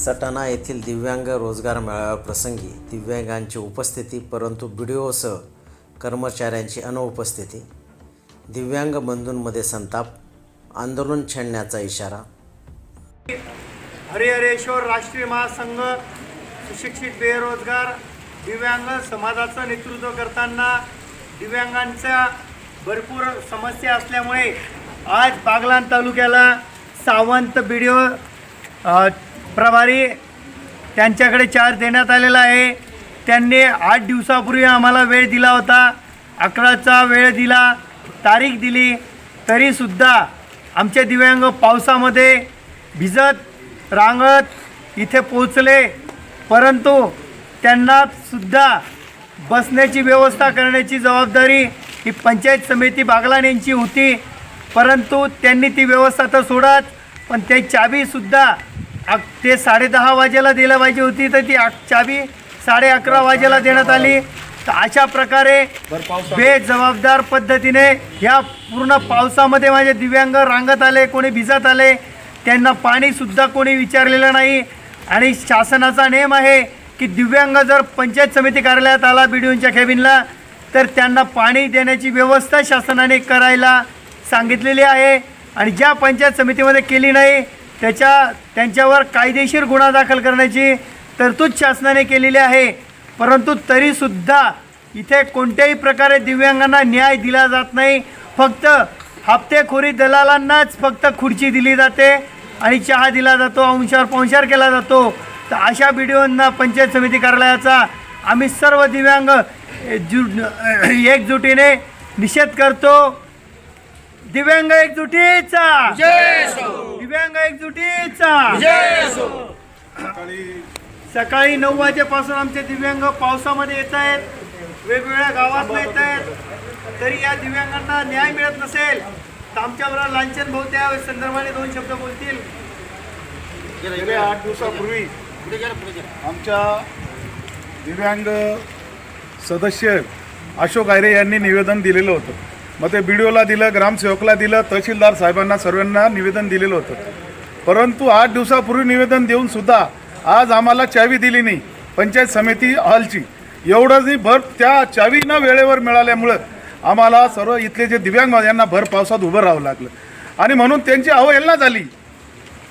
सटाणा येथील दिव्यांग रोजगार मेळाव्याप्रसंगी दिव्यांगांची उपस्थिती परंतु बी डी ओसह कर्मचाऱ्यांची अनुपस्थिती दिव्यांग बंधूंमध्ये संताप आंदोलन छेडण्याचा इशारा. हरिहरेश्वर राष्ट्रीय महासंघ सुशिक्षित बेरोजगार दिव्यांग समाजाचं नेतृत्व करताना दिव्यांगांच्या भरपूर समस्या असल्यामुळे आज बागलाण तालुक्याला सावंत बी डी ओ प्रभारी त्यांच्याकडे चार्ज देण्यात आलेला आहे. त्यांनी आठ दिवसापूर्वी आम्हाला वेळ दिला होता. अकराचा वेळ दिला तारीख दिली. तरीसुद्धा आमचे दिव्यांग पावसामध्ये भिजत रांगत इथे पोचले परंतु त्यांना सुद्धा बसण्याची व्यवस्था करण्याची जबाबदारी ही पंचायत समिती बागलान यांची होती. परंतु त्यांनी ती व्यवस्था तर सोडत पण ते चावीसुद्धा अक ते साडेदहा वाजेला दिलं पाहिजे होती तर ती अक चाबी साडे अकरा वाजेला देण्यात आली. तर अशा प्रकारे बेजबाबदार पद्धतीने ह्या पूर्ण पावसामध्ये माझे दिव्यांग रांगत आले कोणी भिजत आले त्यांना पाणीसुद्धा कोणी विचारलेलं नाही. आणि शासनाचा नेम आहे की दिव्यांग जर पंचायत समिती कार्यालयात आला बिडिओंच्या केबिनला तर त्यांना पाणी देण्याची व्यवस्था शासनाने करायला सांगितलेली आहे. आणि ज्या पंचायत समितीमध्ये केली नाही त्याच्या त्यांच्यावर कायदेशीर गुन्हा दाखल करण्याची तरतूद शासनाने केलेली आहे. परंतु तरीसुद्धा इथे कोणत्याही प्रकारे दिव्यांगांना न्याय दिला जात नाही. फक्त हप्तेखोरी दलालांनाच फक्त खुर्ची दिली जाते आणि चहा दिला जातो अंशार पांशार केला जातो. तर अशा व्हिडिओंना पंचायत समिती कार्यालयाचा आम्ही सर्व दिव्यांग जु एकजुटीने निषेध करतो. दिव्यांग एकजुटीचा! दिव्यांग एकजुटीचा. सकाळी नऊ वाजेपासून आमचे दिव्यांग पावसामध्ये येत आहेत. वेगवेगळ्या गावात येत आहेत. तरी या दिव्यांगांना न्याय मिळत नसेल तर आमच्याबरोबर लांछन भाऊ त्या संदर्भाने दोन शब्द बोलतील. गेल्या आठ दिवसापूर्वी आमच्या दिव्यांग सदस्य अशोक आयरे यांनी निवेदन दिलेलं होतं. मग ते बी डी ओला दिलं ग्रामसेवकला दिलं तहसीलदार साहेबांना सर्वांना निवेदन दिलेलं होतं. परंतु आठ दिवसापूर्वी निवेदन देऊनसुद्धा आज आम्हाला चावी दिली नाही पंचायत समिती हॉलची. एवढंच नाही भर त्या चावी न वेळेवर मिळाल्यामुळं आम्हाला सर्व इथले जे दिव्यांग यांना भर पावसात उभं राहावं लागलं. आणि म्हणून त्यांची अवहेलना झाली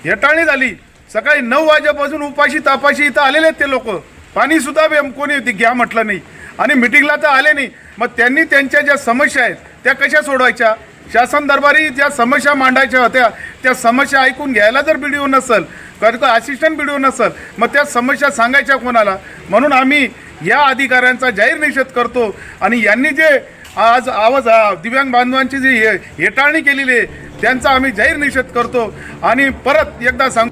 हेटाळणी झाली. सकाळी नऊ वाजेपासून उपाशी तापाशी इथं आलेले आहेत ते लोक. पाणीसुद्धा कोणी घ्या म्हटलं नाही. आणि मिटिंगला तर आले नाही. मग त्यांनी त्यांच्या ज्या समस्या आहेत त्या कशा सोडवायच्या? शासन दरबारी ज्या समस्या मांडायच्या होत्या त्या समस्या ऐकून घ्यायला जर बीडीओ नसेल कधी असिस्टंट बीडीओ नसेल मग त्या समस्या सांगायच्या कोणाला? म्हणून आम्ही या अधिकाऱ्यांचा जाहीर निषेध करतो आणि यांनी जे आज आवाज दिव्यांग बांधवांची जी हे- हेटाळणी केलेली आहे त्यांचा आम्ही जाहीर निषेध करतो. आणि परत एकदा सांग